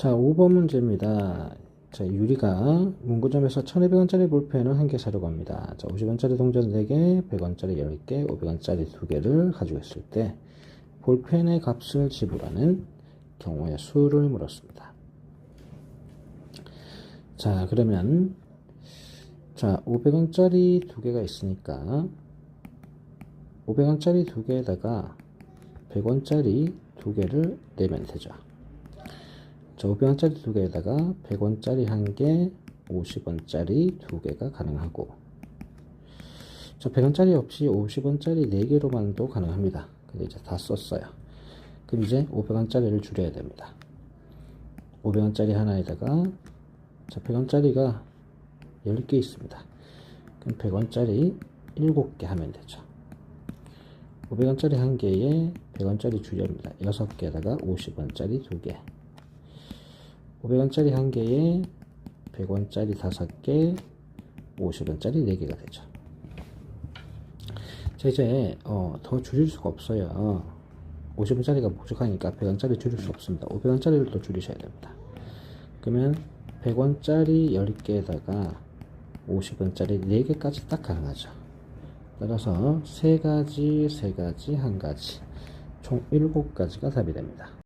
자, 5번 문제입니다. 자, 유리가 문구점에서 1200원짜리 볼펜을 한 개 사려고 합니다. 자, 50원짜리 동전 4개, 100원짜리 10개, 500원짜리 2개를 가지고 있을 때 볼펜의 값을 지불하는 경우의 수를 물었습니다. 자, 그러면 자, 500원짜리 2개가 있으니까 500원짜리 2개에다가 100원짜리 2개를 내면 되죠. 자, 500원짜리 2개에다가 100원짜리 1개, 50원짜리 2개가 가능하고 자, 100원짜리 없이 50원짜리 4개로만도 가능합니다. 근데 이제 다 썼어요. 그럼 이제 500원짜리를 줄여야 됩니다. 500원짜리 하나에다가 자, 100원짜리가 10개 있습니다. 그럼 100원짜리 7개 하면 되죠. 500원짜리 한 개에 100원짜리 줄여입니다. 6개에다가 50원짜리 2개. 500원짜리 한 개에 100원짜리 5개, 50원짜리 4개가 되죠. 자, 이제, 어, 더 줄일 수가 없어요. 50원짜리가 부족하니까 100원짜리 줄일 수 없습니다. 500원짜리를 또 줄이셔야 됩니다. 그러면 100원짜리 10개에다가 50원짜리 4개까지 딱 가능하죠. 따라서 3가지, 3가지, 1가지 총 7가지가 답이 됩니다.